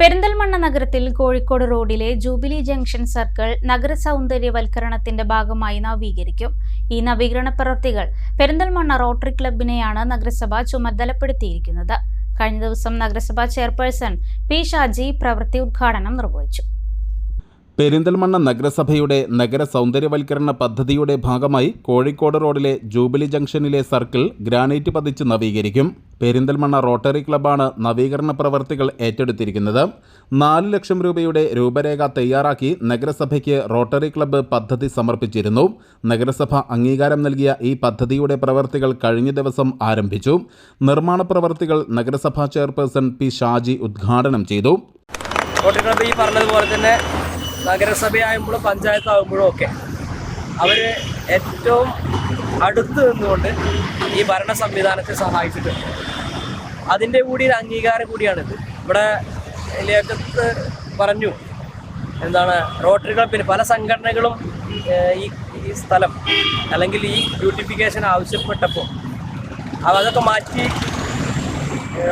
പെരിന്തൽമണ്ണ നഗരത്തിൽ കോഴിക്കോട് റോഡിലെ jubilee junction circle നഗര സൗന്ദര്യവൽക്കരണത്തിന്റെ ഭാഗമായി നവീകരിക്കും. ഈ നവീകരണ പ്രവൃത്തികൾ പെരിന്തൽമണ്ണ റോട്ടറി ക്ലബിനെയാണ് നഗരസഭ ചുമതലപ്പെടുത്തിയിരിക്കുന്നത്. കഴിഞ്ഞ ദിവസം നഗരസഭാ ചെയർപേഴ്സൺ പി ഷാജി പ്രവൃത്തി ഉദ്ഘാടനം നിർവഹിച്ചു. പെരിന്തൽമണ്ണ നഗരസഭയുടെ നഗര സൗന്ദര്യവൽക്കരണ പദ്ധതിയുടെ ഭാഗമായി കോഴിക്കോട് റോഡിലെ ജൂബിലി ജംഗ്ഷനിലെ സർക്കിൾ ഗ്രാനൈറ്റ് പതിച്ച് നവീകരിക്കും. പെരിന്തൽമണ്ണ റോട്ടറി ക്ലബ്ബാണ് നവീകരണ പ്രവർത്തികൾ ഏറ്റെടുത്തിരിക്കുന്നത്. നാല് ലക്ഷം രൂപയുടെ രൂപരേഖ തയ്യാറാക്കി നഗരസഭയ്ക്ക് റോട്ടറി ക്ലബ്ബ് പദ്ധതി സമർപ്പിച്ചിരുന്നു. നഗരസഭ അംഗീകാരം നൽകിയ ഈ പദ്ധതിയുടെ പ്രവർത്തികൾ കഴിഞ്ഞ ദിവസം ആരംഭിച്ചു. നിർമ്മാണ പ്രവർത്തികൾ നഗരസഭാ ചെയർപേഴ്സൺ പി ഷാജി ഉദ്ഘാടനം ചെയ്തു. ഈ പറഞ്ഞതുപോലെ തന്നെ നഗരസഭയാകുമ്പോഴും പഞ്ചായത്താകുമ്പോഴും ഒക്കെ അവർ ഏറ്റവും അടുത്ത് നിന്നുകൊണ്ട് ഈ ഭരണ സംവിധാനത്തെ സഹായിച്ചിട്ടുണ്ട് അതിന്റെ കൂടി ഒരു അംഗീകാരം കൂടിയാണിത്. ഇവിടെ ലേഖത്ത് പറഞ്ഞു എന്താണ് റോട്ടറി ക്ലബിന് പല സംഘടനകളും ഈ ഈ സ്ഥലം അല്ലെങ്കിൽ ഈ ബ്യൂട്ടിഫിക്കേഷൻ ആവശ്യപ്പെട്ടപ്പോൾ അതൊക്കെ മാറ്റി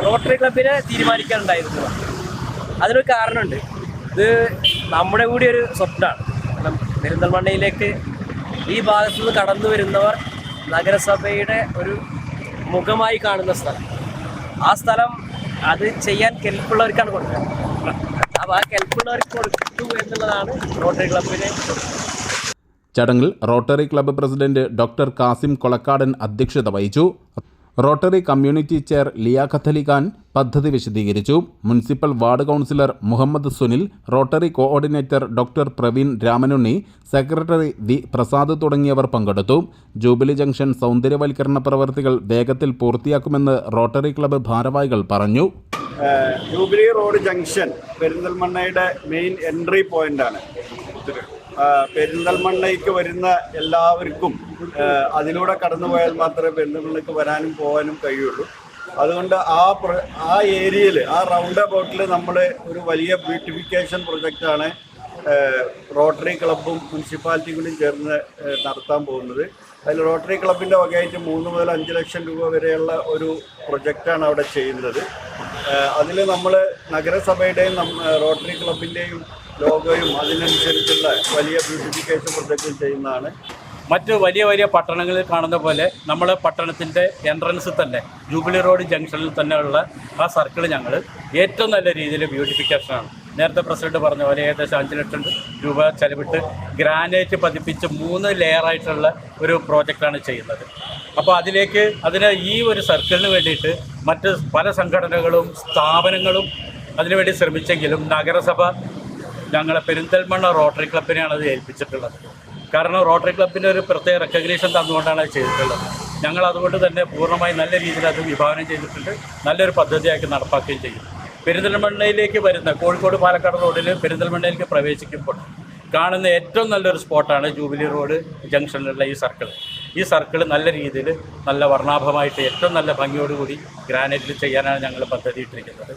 റോട്ടറി ക്ലബിനെ തീരുമാനിക്കാനുണ്ടായിരുന്നു അതിനൊരു കാരണമുണ്ട്. ഇത് നമ്മുടെ കൂടി ഒരു സ്വപ്നമാണ് കാരണം പെരിന്തൽമണ്ണയിലേക്ക് ഈ ഭാഗത്തു നിന്ന് കടന്നു വരുന്നവർ നഗരസഭയുടെ ഒരു മുഖമായി കാണുന്ന സ്ഥലം. ആ സ്ഥലം അത് ചെയ്യാൻ കെൽപ്പുള്ളവർക്കാണ് കൊടുക്കുക. അപ്പോൾ ആ കെൽപ്പുള്ളവർക്ക് കൊടുത്തു എന്നുള്ളതാണ് റോട്ടറി ക്ലബിനെ ചടങ്ങിൽ Rotary club president doctor Kasim Kolakkadan അധ്യക്ഷത വഹിച്ചു. Rotary community chair Liya Khathali Khan പദ്ധതി വിശദീകരിച്ചു. Municipal ward councillor Muhammad Sunil Rotary coordinator doctor Praveen Ramanunni secretary V Prasad തുടങ്ങിയവർ പങ്കെടുത്തു. ജൂബിലി ജംഗ്ഷൻ സൗന്ദര്യവൽക്കരണ പ്രവർത്തികൾ വേഗത്തിൽ പൂർത്തിയാക്കുമെന്ന് റോട്ടറി ക്ലബ്ബ് ഭാരവാഹികൾ പറഞ്ഞു. ജൂബിലി റോഡ് ജംഗ്ഷൻ പെരിന്തൽമണ്ണയുടെ മെയിൻ എൻട്രി പോയിന്റാണ്. പെരിന്തൽമണ്ണയ്ക്ക് വരുന്ന എല്ലാവർക്കും അതിലൂടെ കടന്നു പോയാൽ മാത്രമേ പെരിന്തൽമണ്ണയ്ക്ക് വരാനും പോകാനും കഴിയുള്ളൂ. അതുകൊണ്ട് ആ ആ ഏരിയയിൽ ആ റൗണ്ട് അബൌട്ടിൽ നമ്മൾ ഒരു വലിയ ബ്യൂട്ടിഫിക്കേഷൻ പ്രൊജക്റ്റാണ് റോട്ടറി ക്ലബും മുനിസിപ്പാലിറ്റിയും ചേർന്ന് നടത്താൻ പോകുന്നത്. അതിൽ റോട്ടറി ക്ലബിന്റെ വകയായിട്ട് മൂന്ന് മുതൽ അഞ്ച് ലക്ഷം രൂപ വരെയുള്ള ഒരു പ്രൊജക്റ്റാണ് അവിടെ ചെയ്യുന്നത്. അതിൽ നമ്മൾ നഗരസഭയുടെയും റോട്ടറി ക്ലബിന്റെയും ലോഗോയും അതിനനുസരിച്ചുള്ള വലിയ ബ്യൂട്ടിഫിക്കേഷൻ പ്രൊജക്റ്റും ചെയ്യുന്നതാണ്. മറ്റ് വലിയ വലിയ പട്ടണങ്ങളിൽ കാണുന്ന പോലെ നമ്മൾ പട്ടണത്തിന്റെ എൻട്രൻസിൽ തന്നെ ജൂബിലി റോഡ് ജംഗ്ഷനിൽ തന്നെയുള്ള ആ സർക്കിൾ ഞങ്ങൾ ഏറ്റവും നല്ല രീതിയിൽ ബ്യൂട്ടിഫിക്കേഷനാണ് നേരത്തെ പ്രസിഡന്റ് പറഞ്ഞ പോലെ ഏകദേശം അഞ്ച് ലക്ഷം രൂപ ചെലവിട്ട് ഗ്രാനൈറ്റ് പതിപ്പിച്ച് മൂന്ന് ലെയറായിട്ടുള്ള ഒരു പ്രോജക്റ്റാണ് ചെയ്യുന്നത്. അപ്പോൾ അതിലേക്ക് അതിന് ഈ ഒരു സർക്കിളിന് വേണ്ടിയിട്ട് മറ്റ് പല സംഘടനകളും സ്ഥാപനങ്ങളും അതിനുവേണ്ടി ശ്രമിച്ചെങ്കിലും നഗരസഭ ഞങ്ങളെ പെരിന്തൽമണ്ണ റോട്ടറി ക്ലബിനെയാണ് അത് ഏൽപ്പിച്ചിട്ടുള്ളത്. കാരണം റോട്ടറി ക്ലബിന്റെ ഒരു പ്രത്യേക റെക്കഗ്നീഷൻ തന്നുകൊണ്ടാണ് അത് ചെയ്തിട്ടുള്ളത്. ഞങ്ങൾ അതുകൊണ്ട് തന്നെ പൂർണമായി നല്ല രീതിയിൽ അത് വിഭാവനം ചെയ്തിട്ടുണ്ട്. നല്ലൊരു പദ്ധതിയാക്കി നടപ്പാക്കുകയും ചെയ്യും. പെരിന്തൽമണ്ണയിലേക്ക് വരുന്ന കോഴിക്കോട് പാലക്കാട് റോഡിൽ പെരിന്തൽമണ്ണയിലേക്ക് പ്രവേശിക്കുമ്പോൾ കാണുന്ന ഏറ്റവും നല്ലൊരു സ്പോട്ടാണ് ജൂബിലി റോഡ് ജംഗ്ഷനിലുള്ള ഈ സർക്കിൾ ഈ സർക്കിൾ നല്ല രീതിയിൽ നല്ല വർണാഭമായിട്ട് ഏറ്റവും നല്ല ഭംഗിയോടുകൂടി ഗ്രാനൈറ്റിൽ ചെയ്യാനാണ് ഞങ്ങൾ പദ്ധതി ഇട്ടിരിക്കുന്നത്